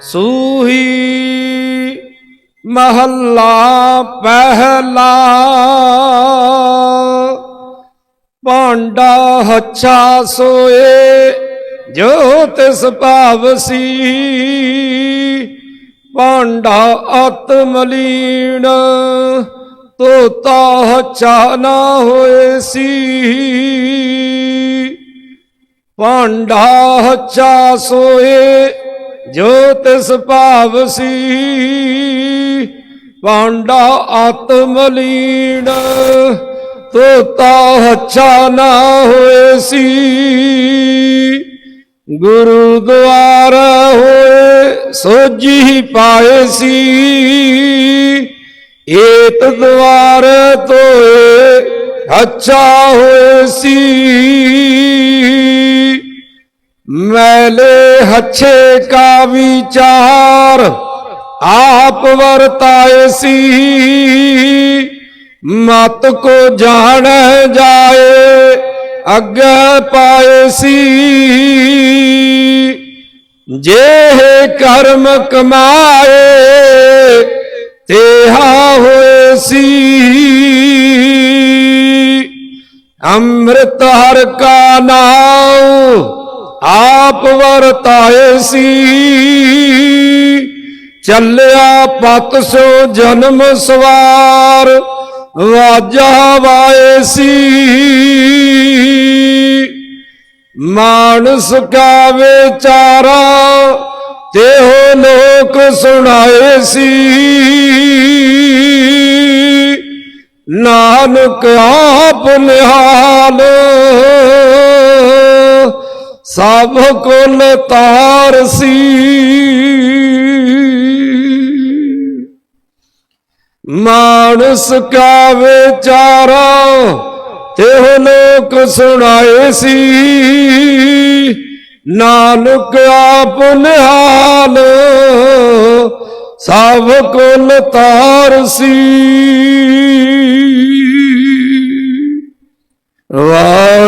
ਸੂਹੀ ਮਹੱਲਾ ਪਹਿਲਾ। ਭਾਂਡਾ ਹੱਛਾ ਸੋਏ, ਜੋ ਤਿਸ ਭਾਵਸੀ ਭਾਂਡਾ ਅਤ ਮਲੀਣ ਤੋਤਾ ਹੱਛਾ ਨਾ ਹੋਏ ਸੀ। ਭਾਂਡਾ ਹੱਛਾ ਸੋਏ ਜੋ ਤਿਸ ਪਾਂਡਾ ਭਾਂਡਾ ਆਤਮਲੀਣ ਤੋਤਾ ਹੱਛਾ ਨਾ ਹੋਏ ਸੀ, ਗੁਰੂ ਦੁਆਰ ਹੋਏ ਸੋਜੀ ਪਾਏ ਸੀ। ਏਤ ਦੁਆਰ ਤੋਏ ਅੱਛਾ ਹੋਏ ਸੀ। ਮੈਲੇ ਹੱਛੇ ਕਾ ਵਿਚਾਰ ਆਪ ਵਰਤਾਏ ਸੀ। ਮਤ ਕੋ ਜਾਣ ਜਾਏ, ਅੱਗੇ ਪਾਏ ਸੀ। ਜੇ ਕਰਮ ਕਮਾਏ, ਤੇਹਾ ਹੋਏ ਸੀ। ਅੰਮ੍ਰਿਤ ਹਰ ਕਾ ਨਾਮ ਆਪ ਵਰਤਾਏ ਸੀ। ਚੱਲਿਆ ਪਤ ਸੋ ਜਨਮ ਸਵਾਰ, ਵਾਜਾ ਵਾਏ ਸੀ। ਮਾਨਸ ਕਾ ਵਿਚਾਰਾ ਤੇਹੋ ਲੋਕ ਸੁਣਾਏ ਸੀ। ਨਾਨਕ ਆਪ ਨਿਹਾਲ। ਸਭ ਕੁਲ ਤਾਰ ਸੀ। ਮਾਨਸ ਕਾ ਵਿਚਾਰਾ ਤੇਹ ਲੋਕ ਸੁਣਾਏ ਸੀ। ਨਾਨਕ ਆਪ ਨਿਹਾਲ, ਸਭ ਕੁਲ ਤਾਰ ਸੀ।